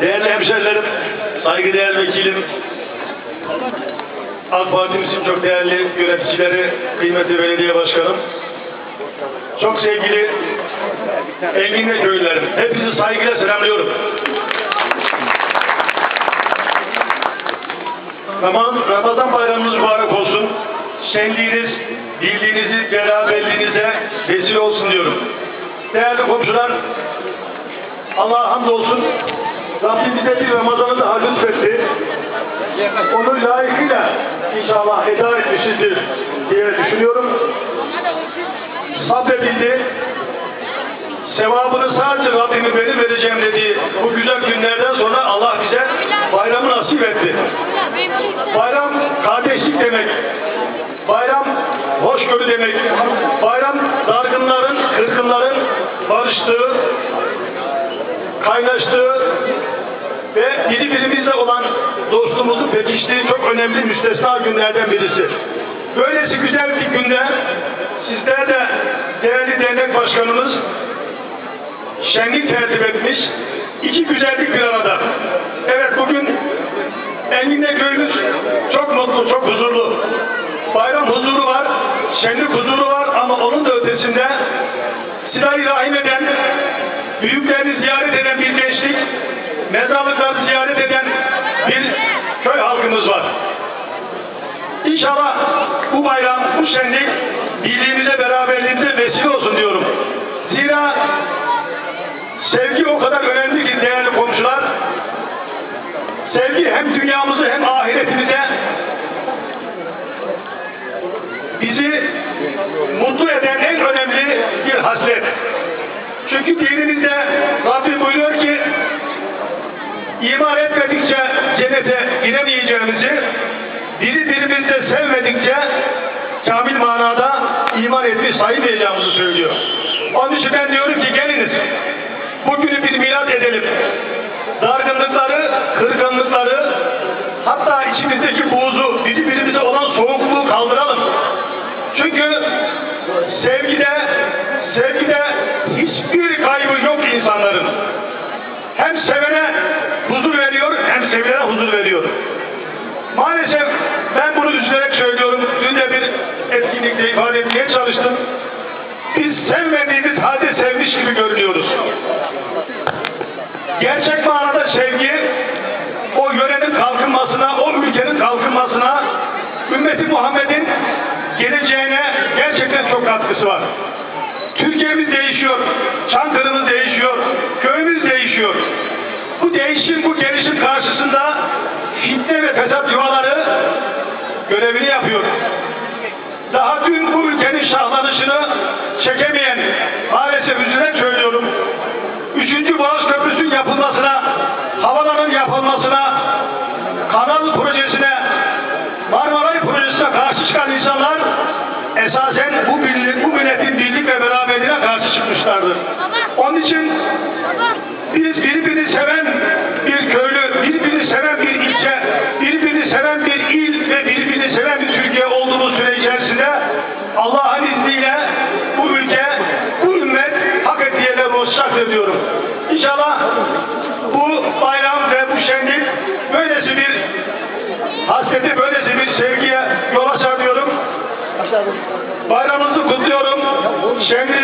Değerli hemşerilerim, saygıdeğer vekilim, AK Parti'mizin çok değerli yöneticileri, kıymetli belediye başkanım, çok sevgili Engin ve köylülerim, hepinizi saygıyla selamlıyorum. Ramazan, Ramazan bayramınız mübarek olsun. Şenliğiniz, bildiğinizi, beraberliğinize vesile olsun diyorum. Değerli komşular, Allah'a hamdolsun. Bir Ramazan'ı daha lütfetti. Onu layıkıyla inşallah eda etmişizdir diye düşünüyorum. Sabredildi. Sevabını sadece Rabbimin benim vereceğim dediği bu güzel günlerden sonra Allah bize bayramı nasip etti. Bayram kardeşlik demek. Bayram hoşgörü demek. Bayram dargınların, kırgınların barıştığı, kaynaştığı olan dostluğumuzun pekiştiği çok önemli müstesna günlerden birisi. Böylesi güzel bir günde sizler de değerli dernek başkanımız şenlik tertip etmiş. İki güzellik bir arada. Evet bugün Engin'de köyümüz çok mutlu, çok huzurlu. Bayram huzuru var, şenlik huzuru var ama onun da ötesinde silah-ı rahim eden, büyüklerini ziyaret eden bir gençlik, mezarlıkları ziyaret eden köy halkımız var. İnşallah bu bayram, bu şenlik birliğimize, beraberliğimize vesile olsun diyorum. Zira sevgi o kadar önemli ki değerli komşular. Sevgi hem dünyamızı hem ahiretimize bizi mutlu eden en önemli bir haslet. Çünkü dinimizde Rabbim buyuruyor ki iman etmedikçe cennete giremeyeceğimizi birbirimizde sevmedikçe kamil manada iman etmiş saymayacağımızı söylüyor. Onun için ben diyorum ki geliniz bugünü bir milat edelim. Dargınlıkları, kırgınlıkları hatta içimizdeki buğzu, birbirimize olan soğukluğu kaldıralım. Çünkü sevgide, sevgide hiçbir sevilene huzur veriyor. Maalesef ben bunu üzülerek söylüyorum. Dün de bir etkinlikte ifade etmeye çalıştım. Biz sevmediğimiz halde sevmiş gibi görünüyoruz. Gerçek manada sevgi o yörenin kalkınmasına, o ülkenin kalkınmasına, ümmeti Muhammed'in geleceğine gerçekten çok katkısı var. Türkiye'miz değişiyor, Çankırı'mız değişiyor, köyümüz değişiyor. Bu değişim, bu Daha dün bu ülkenin şahlanışını çekemeyen, maalesef üzülerek söylüyorum, Üçüncü Boğaz Köprüsü'nün yapılmasına, havaların yapılmasına, kanal projesine, Marmaray projesine karşı çıkan insanlar esasen bu, birlik, bu milletin birlik ve beraberliğine karşı çıkmışlardır. Onun için biz birbirini seven Bayramınızı kutluyorum. Şenliğinizi